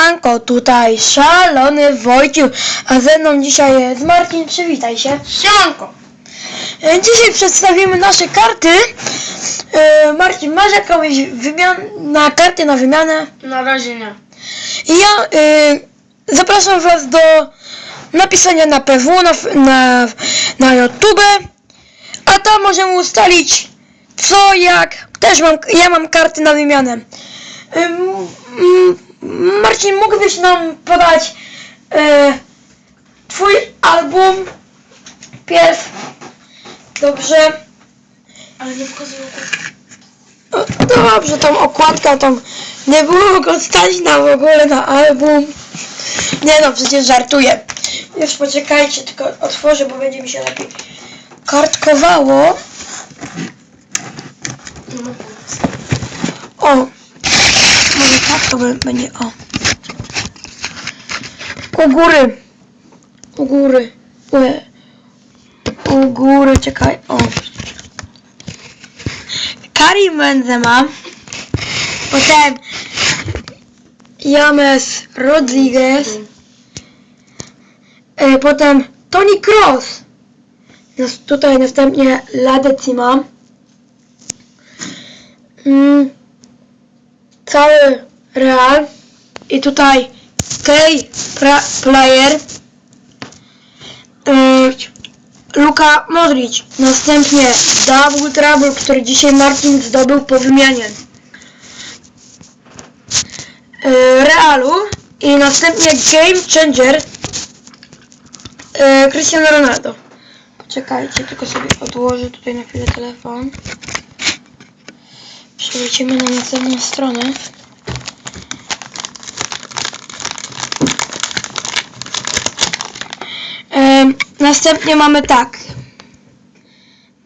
Manko, tutaj szalony Wojciech, a ze mną dzisiaj jest Marcin, przywitaj się. Siemanko! E, Dzisiaj przedstawimy nasze karty. E, Marcin, masz jakąś wymian na karty na wymianę? Na razie nie. I ja e, zapraszam Was do napisania na PW, na, na, na YouTube, a tam możemy ustalić co, jak. Też mam, ja mam karty na wymianę. Ym, Marcin, mógłbyś nam podać e, Twój album pierw? Dobrze. Ale nie pokazuję No, Dobrze, tą okładkę tą nie było go stać na w ogóle na album. Nie no, przecież żartuję. Już poczekajcie, tylko otworzę, bo będzie mi się lepiej kartkowało. O! To bę- będzie, o. U góry. U góry. Ue. U góry, czekaj, o. Karim Benzema. Potem James Rodriguez. E, potem Tony Cross. Nas, tutaj następnie Ladecima. Mm, cały Real. I tutaj pra- Player. E, Luka Modric. Następnie Double Trouble, który dzisiaj Martin zdobył po wymianie. E, Realu i następnie Game Changer e, Cristiano Ronaldo. Poczekajcie, tylko sobie odłożę tutaj na chwilę telefon. Przelecimy na następną stronę. Następnie mamy tak.